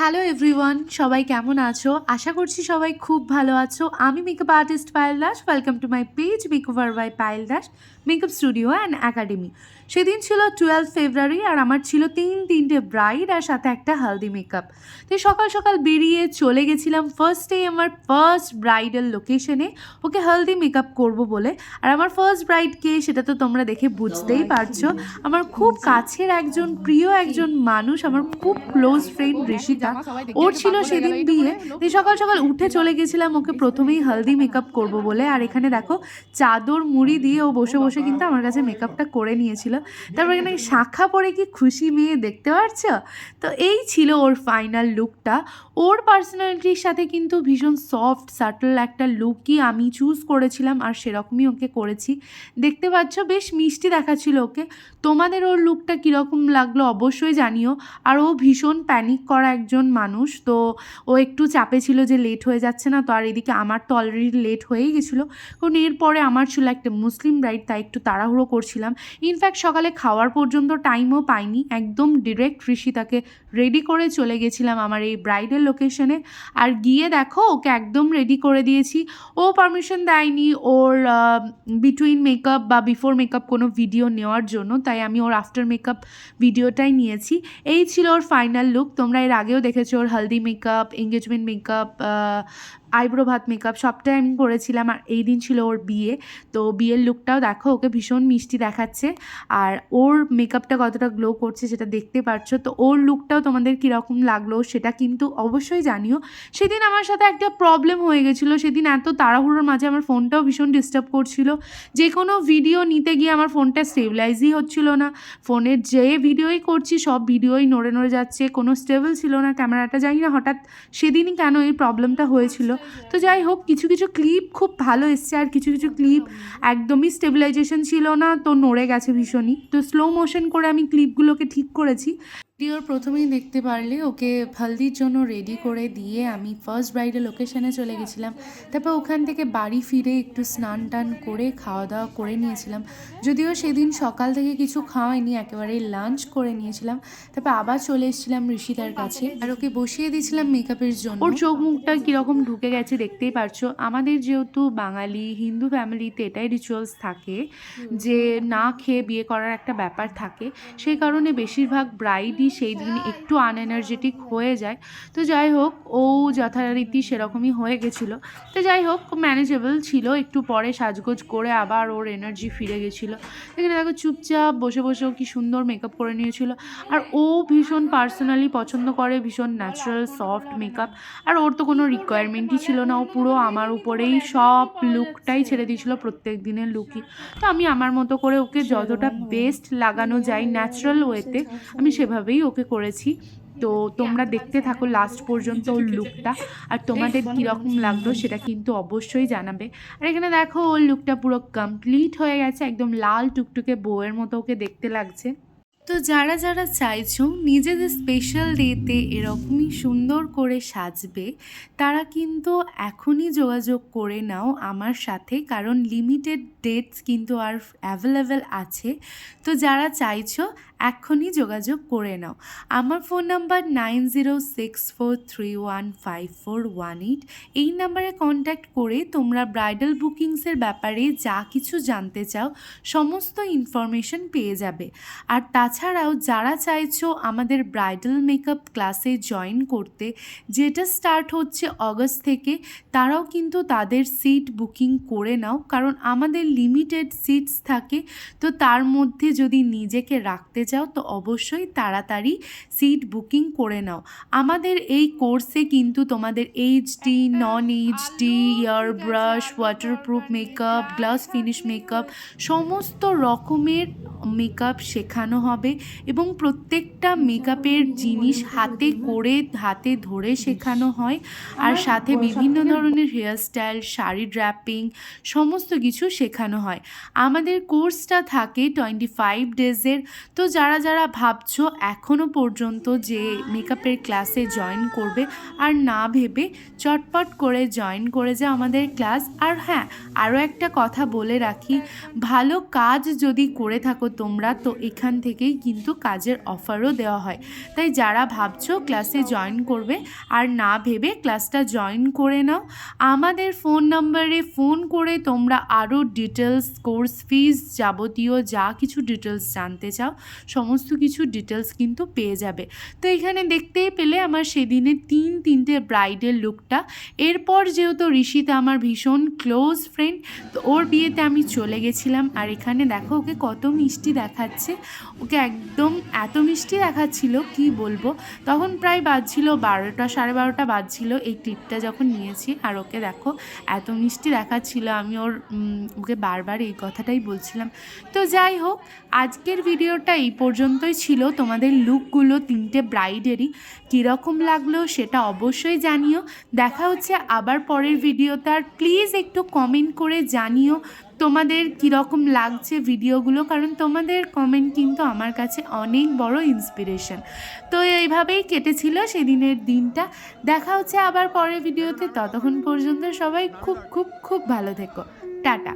Hello everyone সবাই কেমন আছো? আশা করছি সবাই খুব ভালো আছো। আমি makeup artist Payel Das. Welcome to my page makeover by Payel Das makeup studio and academy সেদিন ছিল টুয়েলভ ফেব্রুয়ারি আর আমার ছিল তিন তিনটে ব্রাইড আর সাথে একটা হালদি মেকআপ তো সকাল সকাল বেরিয়ে চলে গেছিলাম ফার্স্টেই আমার ফার্স্ট ব্রাইডাল লোকেশনে ওকে হালদি মেকআপ করব বলে। আর আমার ফার্স্ট ব্রাইড কে সেটা তো তোমরা দেখে বুঝতেই পারছ। আমার খুব কাছের একজন প্রিয় একজন মানুষ আমার খুব ক্লোজ ফ্রেন্ড ঋষিতা। ওর ছিল সেদিন বিয়ে। দিয়ে সকাল সকাল উঠে চলে গেছিলাম ওকে প্রথমেই হালদি মেকআপ করব বলে। আর এখানে দেখো চাদর মুড়ি দিয়ে ও বসে বসে কিন্তু আমার কাছে মেকআপটা করে নিয়েছিল। তারপর এখানে শাখা পরে কি খুশি মেয়ে দেখতে পারছ? তো এই ছিল ওর ফাইনাল লুকটা ওর পার্সোনালিটির সাথে কিন্তু ভীষণ সফট সাটল একটা লুকই আমি চুজ করেছিলাম আর সেরকমই ওকে করেছি। দেখতে পাচ্ছ বেশ মিষ্টি দেখাচ্ছিল ওকে। তোমাদের ওর লুকটা কীরকম লাগল অবশ্যই জানিও। আর ও ভীষণ প্যানিক করা একজন মানুষ তো ও একটু চাপে ছিল যে লেট হয়ে যাচ্ছে না তো আর এদিকে আমার তো অলরেডি লেট হয়েই গেছিল। কারণ এরপরে আমার ছিল একটা মুসলিম রাইড তাই একটু তাড়াহুড়ো করছিলাম। ইনফ্যাক্ট সকালে খাওয়ার পর্যন্ত টাইমও পাইনি। একদম ডিরেক্ট ঋষিতাকে রেডি করে চলে গেছিলাম আমার এই ব্রাইডের লোকেশনে আর গিয়ে দেখো, ওকে একদম রেডি করে দিয়েছি। ও পারমিশন দেয়নি ওর বিটুইন মেকআপ বা বিফোর মেকআপ কোনো ভিডিও নেওয়ার জন্য। তাই আমি ওর আফটার মেকআপ ভিডিওটাই নিয়েছি। এই ছিল ওর ফাইনাল লুক তোমরা এর আগেও দেখেছ ওর haldi makeup engagement makeup eyebrow ভাত মেকআপ সবটাই আমি করেছিলাম। আর এই দিন ছিল ওর বিয়ে। তো বিয়ের লুকটাও দেখো, ওকে ভীষণ মিষ্টি দেখাচ্ছে। আর ওর মেকআপটা কতটা গ্লো করছে সেটা দেখতে পাচ্ছ তো ওর লুকটাও তোমাদের কীরকম লাগল সেটা কিন্তু অবশ্যই জানিও। সেদিন আমার সাথে একটা প্রবলেম হয়ে গেছিল। সেদিন এত তাড়াহুড়োর মাঝে আমার ফোনটাও ভীষণ ডিস্টার্ব করছিল। যে কোনো ভিডিও নিতে গিয়ে আমার ফোনটা স্টেবিলাইজই হচ্ছিল না। ফোনের যে ভিডিওই করছি, সব ভিডিওই নড়ে নড়ে যাচ্ছে। কোনো স্টেবল ছিল না, ক্যামেরাটা জানি না, হঠাৎ সেদিনই কেন এই প্রবলেমটা হয়েছিল? তো যাই হোক, কিছু কিছু ক্লিপ খুব ভালো এসছে আর কিছু কিছু ক্লিপ একদমই স্টেবিলাইজেশন ছিল না। তো নড়ে গেছে তো স্লো মোশন করে আমি ক্লিপগুলোকে ঠিক করেছি। ভিডিওর প্রথমেই দেখতে পারলে ওকে হলদির জন্য রেডি করে দিয়ে আমি ফার্স্ট ব্রাইডাল লোকেশানে চলে গেছিলাম। তারপর ওখান থেকে বাড়ি ফিরে একটু স্নান টান করে, খাওয়া দাওয়া করে নিয়েছিলাম। যদিও সেদিন সকাল থেকে কিছু খাওয়াইনি, একেবারে লাঞ্চ করে নিয়েছিলাম। তারপর আবার চলে এসেছিলাম ঋষিতার কাছে। আর ওকে বসিয়ে দিয়েছিলাম মেকআপের জন্য। ওর চোখ মুখটা কীরকম ঢুকে গেছে দেখতেই পারছ। আমাদের যেহেতু বাঙালি, হিন্দু ফ্যামিলিতে এটাই রিচুয়ালস থাকে যে না খেয়ে বিয়ে করার একটা ব্যাপার থাকে। সেই কারণে বেশিরভাগ ব্রাইডই সেই দিন একটু আনএনার্জেটিক হয়ে যায়। তো যাই হোক, ও যথারীতি সেরকমই হয়ে গেছিল। তো যাই হোক ম্যানেজেবল ছিল, একটু পরে সাজগোজ করে আবার ওর এনার্জি ফিরে গেছিল। এখানে দেখো চুপচাপ বসে বসেও কি সুন্দর মেকআপ করে নিয়েছিল। আর ও ভীষণ পার্সোনালি পছন্দ করে ভীষণ ন্যাচারাল সফট মেকআপ আর ওর তো কোনো রিকোয়ারমেন্টই ছিল না। ও পুরো আমার উপরেই সব লুকটাই ছেড়ে দিয়েছিল প্রত্যেক দিনের লুকই তো আমি আমার মতো করে ওকে যতটা বেস্ট লাগানো যায় ন্যাচারাল ওয়েতে আমি সেভাবেই ওকে করেছি। তো তোমরা দেখতে থাকো লাস্ট পর্যন্ত ওর লুকটা আর তোমাদের কীরকম লাগল সেটা কিন্তু অবশ্যই জানাবে। আর এখানে দেখো ওর লুকটা পুরো কমপ্লিট হয়ে গেছে একদম লাল টুকটুকে বউয়ের মতো ওকে দেখতে লাগছে। তো যারা যারা চাইছো নিজেদের স্পেশাল ডেতে এরকমই সুন্দর করে সাজবে তারা কিন্তু এখনই যোগাযোগ করে নাও আমার সাথে কারণ লিমিটেড ডেটস কিন্তু আর অ্যাভেলেবেল আছে। তো যারা চাইছো এখনই যোগাযোগ করে নাও। আমার phone number nine zero six four three one five four one eight. এই নাম্বারে কন্ট্যাক্ট করে তোমরা ব্রাইডাল বুকিংসের ব্যাপারে যা কিছু জানতে চাও, সমস্ত ইনফরমেশন পেয়ে যাবে। আর তাছাড়াও যারা চাইছো আমাদের ব্রাইডাল মেকআপ ক্লাসে জয়েন করতে, যেটা স্টার্ট হচ্ছে অগস্ট থেকে, তারাও কিন্তু তাদের সিট বুকিং করে নাও। কারণ আমাদের লিমিটেড সিটস থাকে, তো তার মধ্যে যদি নিজেকে রাখতে চাও তো অবশ্যই তাড়াতাড়ি সিট বুকিং করে নাও। আমাদের এই কোর্সে কিন্তু তোমাদের HD non HD airbrush waterproof makeup glass finish makeup সমস্ত রকমের মেকআপ শেখানো হবে এবং প্রত্যেকটা মেকআপের জিনিস হাতে করে হাতে ধরে শেখানো হয়। আর সাথে বিভিন্ন ধরনের হেয়ারস্টাইল শাড়ি ড্র্যাপিং সমস্ত কিছু শেখানো হয়। আমাদের কোর্সটা থাকে টোয়েন্টি ফাইভ ডেজের তো যারা যারা ভাবছ এখনও পর্যন্ত যে মেকআপের ক্লাসে জয়েন করবে আর না ভেবে চটপট করে জয়েন করে যাও আমাদের ক্লাস, আর হ্যাঁ আরও একটা কথা বলে রাখি, ভালো কাজ যদি করে থাকো তোমরা, তো এখান থেকেই কিন্তু কাজের অফারও দেওয়া হয়। তাই যারা ভাবছ ক্লাসে জয়েন করবে আর না ভেবে ক্লাসটা জয়েন করে নাও, আমাদের ফোন নাম্বারে ফোন করে তোমরা আরও ডিটেলস কোর্স ফিস যাবতীয় যা কিছু ডিটেলস জানতে চাও সমস্ত কিছু ডিটেলস কিন্তু পেয়ে যাবে। তো এখানে দেখতেই পেলে আমার সেদিনে তিন তিনটে ব্রাইডের লুকটা এরপর যেহেতু ঋষিতা আমার ভীষণ ক্লোজ ফ্রেন্ড তো ওর বিয়েতে আমি চলে গেছিলাম। আর এখানে দেখো ওকে কত মিষ্টি দেখাচ্ছে। ওকে একদম এত মিষ্টি দেখাচ্ছিল, কি বলব? তখন প্রায় বাজছিল বারোটা, সাড়ে বারোটা বাজছিল এই ক্লিপটা যখন নিয়েছি। আর ওকে দেখো, এত মিষ্টি দেখাচ্ছিল। আমি ওর ওকে বারবার এই কথাটাই বলছিলাম। তো যাই হোক, আজকের ভিডিওটা এই পর্যন্তই ছিল তোমাদের লুকগুলো তিনটে ব্রাইডেরই কীরকম লাগল সেটা অবশ্যই জানিও। দেখা হচ্ছে আবার পরের ভিডিওতে। আর প্লিজ একটু কমেন্ট করে জানিও তোমাদের কীরকম লাগছে ভিডিওগুলো, কারণ তোমাদের কমেন্ট কিন্তু আমার কাছে অনেক বড় ইন্সপিরেশন তো এইভাবেই কেটেছিল সেদিনের দিনটা। দেখা হচ্ছে আবার পরের ভিডিওতে। ততক্ষণ পর্যন্ত সবাই খুব খুব খুব ভালো থেকো। টাটা।